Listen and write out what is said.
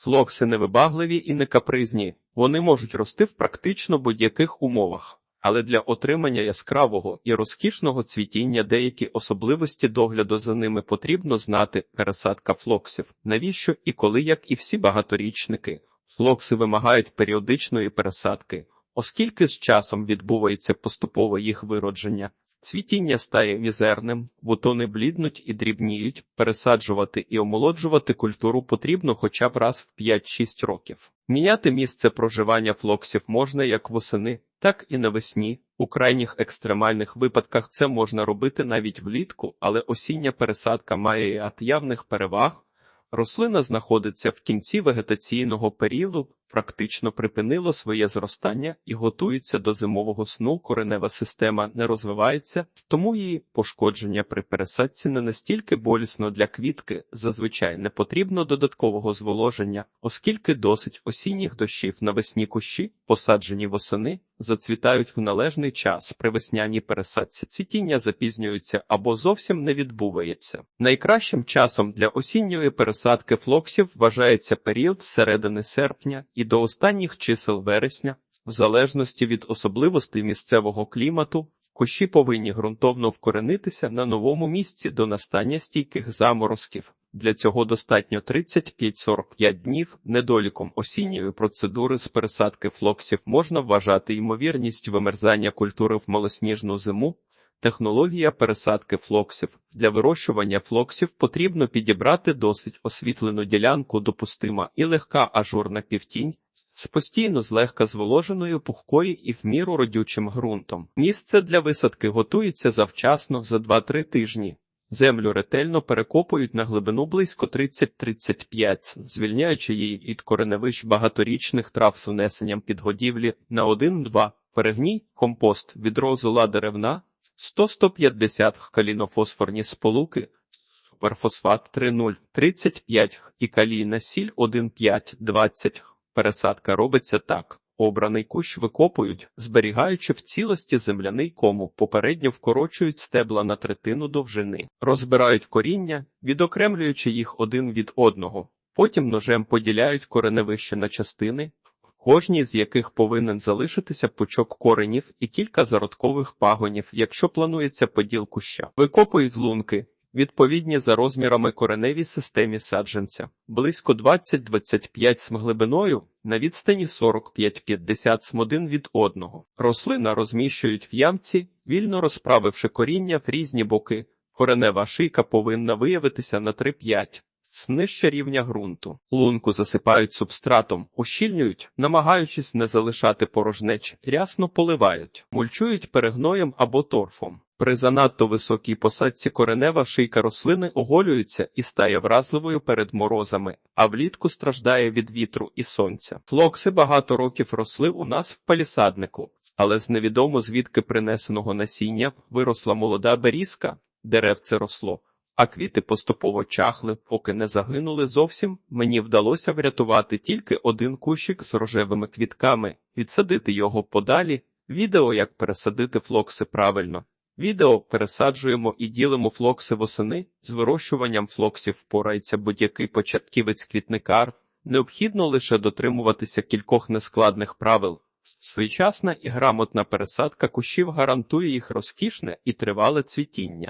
Флокси невибагливі і не капризні, вони можуть рости в практично будь-яких умовах. Але для отримання яскравого і розкішного цвітіння деякі особливості догляду за ними потрібно знати пересадка флоксів, навіщо і коли, як і всі багаторічники. Флокси вимагають періодичної пересадки, оскільки з часом відбувається поступове їх виродження. Цвітіння стає мізерним, бутони бліднуть і дрібніють, пересаджувати і омолоджувати культуру потрібно хоча б раз в 5-6 років. Міняти місце проживання флоксів можна як восени, так і навесні. У крайніх екстремальних випадках це можна робити навіть влітку, але осіння пересадка має і явних переваг. Рослина знаходиться в кінці вегетаційного періоду, практично припинило своє зростання і готується до зимового сну. Коренева система не розвивається, тому її пошкодження при пересадці не настільки болісно для квітки. Зазвичай не потрібно додаткового зволоження, оскільки досить осінніх дощів навесні кущі, посаджені восени, зацвітають в належний час. При весняній пересадці цвітіння запізнюється або зовсім не відбувається. Найкращим часом для осінньої пересадки флоксів вважається період середини серпня і до останніх чисел вересня, в залежності від особливостей місцевого клімату. Кущі повинні ґрунтовно вкоренитися на новому місці до настання стійких заморозків. Для цього достатньо 35-45 днів. Недоліком осінньої процедури з пересадки флоксів можна вважати ймовірність вимерзання культури в малосніжну зиму. Технологія пересадки флоксів. Для вирощування флоксів потрібно підібрати досить освітлену ділянку допустима і легка ажурна півтінь з постійно злегка зволоженою пухкою і в міру родючим ґрунтом. Місце для висадки готується завчасно за 2-3 тижні. Землю ретельно перекопують на глибину близько 30-35, звільняючи її від кореневищ багаторічних трав з внесенням підгодівлі на 1-2. Перегній, компост, відрозула деревна, 100-150 калінофосфорні сполуки, суперфосфат 3,0, 35 і калійна сіль 1,5, 20. Пересадка робиться так. Обраний кущ викопують, зберігаючи в цілості земляний кому, попередньо вкорочують стебла на третину довжини, розбирають коріння, відокремлюючи їх один від одного. Потім ножем поділяють кореневище на частини, кожній з яких повинен залишитися пучок коренів і кілька зародкових пагонів, якщо планується поділ куща. Викопують лунки, відповідні за розмірами кореневій системі саджанця, близько 20-25 см глибиною, на відстані 45-50 см один від одного. Рослина розміщують в ямці, вільно розправивши коріння в різні боки. Коренева шийка повинна виявитися на 3-5 нижче рівня ґрунту. Лунку засипають субстратом, ущільнюють, намагаючись не залишати порожнеч, рясно поливають, мульчують перегноєм або торфом. При занадто високій посадці коренева шийка рослини оголюється і стає вразливою перед морозами, а влітку страждає від вітру і сонця. Флокси багато років росли у нас в палісаднику, але з невідомо звідки принесеного насіння виросла молода берізка, деревце росло. А квіти поступово чахли, поки не загинули зовсім. Мені вдалося врятувати тільки один кущик з рожевими квітками, відсадити його подалі. Відео, як пересадити флокси правильно. Відео пересаджуємо і ділимо флокси восени. З вирощуванням флоксів впорається будь-який початківець квітникар. Необхідно лише дотримуватися кількох нескладних правил. Своєчасна і грамотна пересадка кущів гарантує їх розкішне і тривале цвітіння.